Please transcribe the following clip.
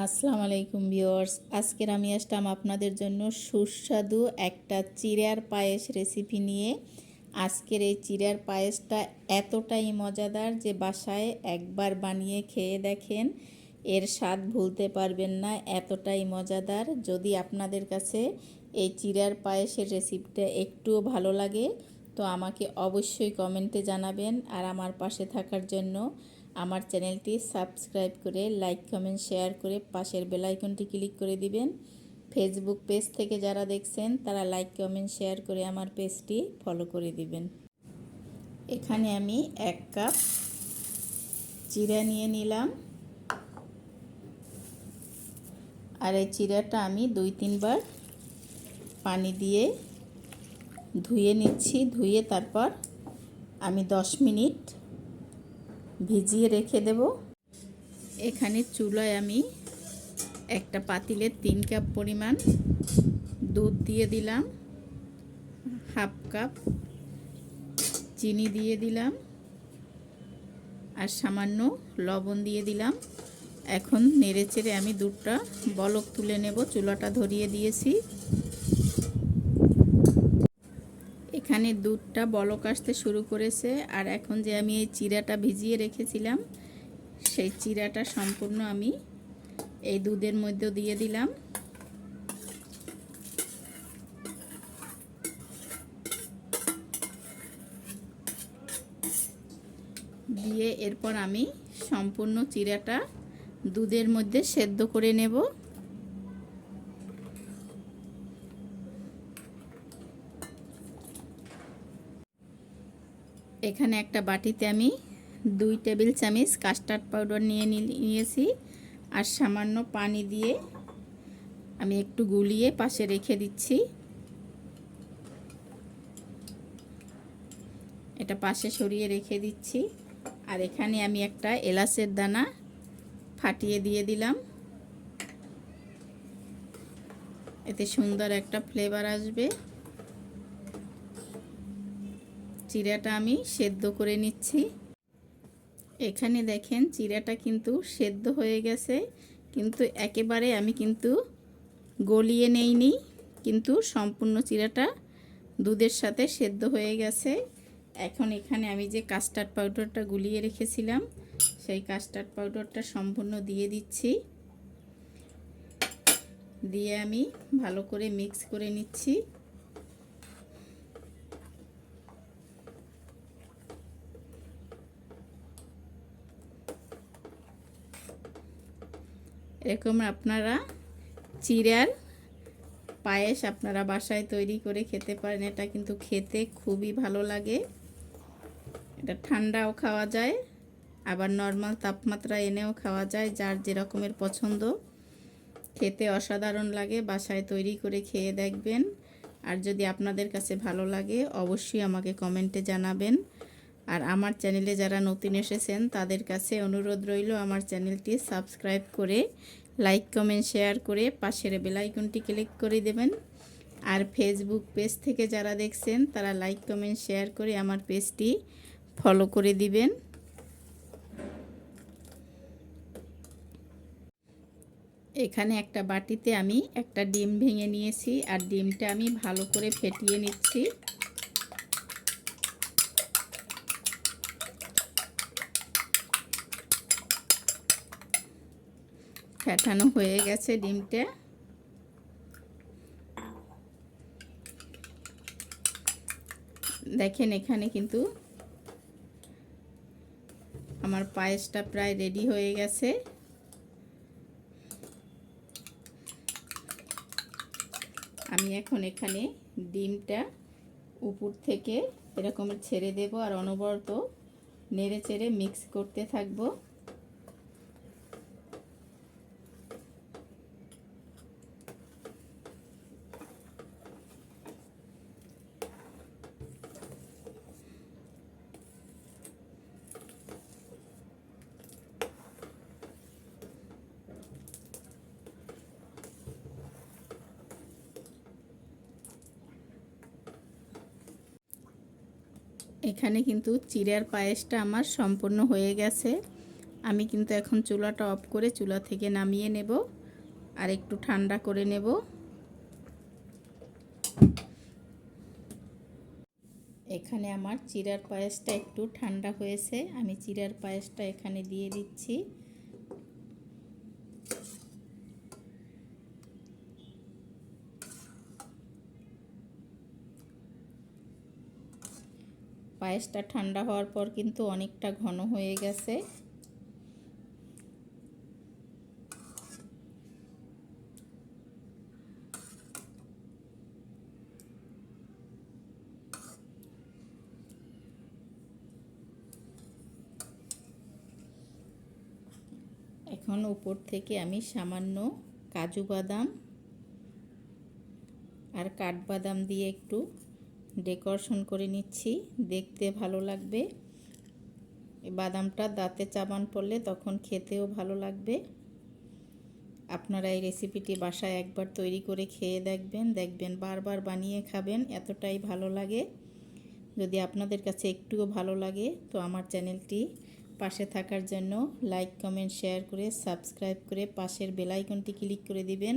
আসসালামু আলাইকুম ভিউয়ার্স। আজকের আমি আসলাম আপনাদের জন্য সুস্বাদু একটা চিড়ার পায়েস রেসিপি নিয়ে। আজকের এই চিড়ার পায়েসটা এতটাই মজাদার যে বাসায় একবার বানিয়ে খেয়ে দেখেন, এর স্বাদ ভুলতে পারবেন না, এতটাই মজাদার। যদি আপনাদের কাছে এই চিড়ার পায়েসের রেসিপিটা একটুও ভালো লাগে, তো আমাকে অবশ্যই কমেন্টে জানাবেন আর আমার পাশে থাকার জন্য। আমার চ্যানেলটি সাবস্ক্রাইব করে লাইক, কমেন্ট, শেয়ার করে পাশের বেলাইকনটি ক্লিক করে দিবেন। ফেসবুক পেজ থেকে যারা দেখছেন, তারা লাইক, কমেন্ট, শেয়ার করে আমার পেজটি ফলো করে দিবেন। এখানে আমি এক কাপ চিরা নিয়ে নিলাম। আর এই চিরাটা আমি দুই, তিনবার পানি দিয়ে ধুয়ে নিচ্ছি। ধুয়ে তারপর আমি দশ মিনিট ভিজিয়ে রেখে দেব। এখানে চুলায় আমি একটা পাতিলে তিন কাপ পরিমাণ দুধ দিয়ে দিলাম, হাফ কাপ চিনি দিয়ে দিলাম আর সামান্য লবণ দিয়ে দিলাম। এখন নেড়ে চেড়ে আমি দুধটা বলক তুলে নেব, চুলাটা ধরিয়ে দিয়েছি। এখানে দুধটা বলক আসতে শুরু করেছে আর এখন যে আমি এই চিরাটা ভিজিয়ে রেখেছিলাম, সেই চিরাটা সম্পূর্ণ আমি এই দুধের মধ্যে দিয়ে দিলাম। দিয়ে এরপর আমি সম্পূর্ণ চিরাটা দুধের মধ্যে সেদ্ধ করে নেব। এখানে একটা বাটিতে আমি দুই টেবিল চামচ কাস্টার্ড পাউডার নিয়ে নিয়েছি আর সামান্য পানি দিয়ে আমি একটু গুলিয়ে পাশে রেখে দিচ্ছি। এটা পাশে সরিয়ে রেখে দিচ্ছি। আর এখানে আমি একটা এলাচের দানা ফাটিয়ে দিয়ে দিলাম। এতে সুন্দর একটা ফ্লেভার আসবে। চিরাটা আমি সেদ্ধ করে নিচ্ছি। এখানে দেখেন চিরাটা কিন্তু সেদ্ধ হয়ে গেছে। কিন্তু একেবারে আমি কিন্তু গলিয়ে নেইনি। কিন্তু সম্পূর্ণ চিরাটা দুধের সাথে সেদ্ধ হয়ে গেছে। এখন এখানে আমি যে কাস্টার্ড পাউডারটা গুলিয়ে রেখেছিলাম, সেই কাস্টার্ড পাউডারটা সম্পূর্ণ দিয়ে দিচ্ছি। দিয়ে আমি ভালো করে মিক্স করে নিচ্ছি। এরকম আপনারা চিড়ার পায়েস আপনারা বাসায় তৈরি করে খেতে পারেন। এটা কিন্তু খেতে খুবই ভালো লাগে। এটা ঠান্ডাও খাওয়া যায়, আবার নর্মাল তাপমাত্রা এনেও খাওয়া যায়, যার যেরকমের পছন্দ। খেতে অসাধারণ লাগে, বাসায় তৈরি করে খেয়ে দেখবেন। আর যদি আপনাদের কাছে ভালো লাগে, অবশ্যই আমাকে কমেন্টে জানাবেন। আর আমার চ্যানেলে যারা নতুন এসেছেন, তাদের কাছে অনুরোধ রইল আমার চ্যানেলটি সাবস্ক্রাইব করে লাইক কমেন্ট শেয়ার করে পাশের বেলাইকনটি ক্লিক করে দেবেন। আর ফেসবুক পেজ থেকে যারা দেখছেন, তারা লাইক কমেন্ট শেয়ার করে আমার পেজটি ফলো করে দিবেন। এখানে একটা বাটিতে আমি একটা ডিম ভেঙে নিয়েছি, আর ডিমটা আমি ভালো করে ফেটিয়ে নিচ্ছি। ফেটানো হয়ে গেছে ডিমটা। দেখেন এখানে কিন্তু আমার পায়েসটা প্রায় রেডি হয়ে গেছে। আমি এখন এখানে ডিমটা উপর থেকে এরকম ছেড়ে দেব আর অনবরত নেড়ে চেড়ে মিক্স করতে থাকব। এখানে কিন্তু চিড়ার পায়েসটা আমার সম্পূর্ণ হয়ে গেছে। আমি কিন্তু এখন চুলাটা অফ করে চুলা থেকে নামিয়ে নেব আর একটু ঠান্ডা করে নেব। এখানে আমার চিড়ার পায়েসটা একটু ঠান্ডা হয়েছে। আমি চিড়ার পায়েসটা এখানে দিয়ে দিচ্ছি। পায়েসটা ঠান্ডা হওয়ার পর কিন্তু অনেকটা ঘন হয়ে গেছে। এখন উপর থেকে আমি সামান্য কাজু বাদাম আর কাঠবাদাম দিয়ে একটু ডেকোরেশন করে নিচ্ছি। দেখতে ভালো লাগবে। বাদামটা দাঁতে চাবান পড়লে তখন খেতেও ভালো লাগবে। আপনারা এই রেসিপিটি বাসায় একবার তৈরি করে খেয়ে দেখবেন দেখবেন বারবার বানিয়ে খাবেন, এতটাই ভালো লাগে। যদি আপনাদের কাছে একটুও ভালো লাগে, তো আমার চ্যানেলটি পাশে থাকার জন্য লাইক, কমেন্ট, শেয়ার করে সাবস্ক্রাইব করে পাশের বেলাইকনটি ক্লিক করে দিবেন।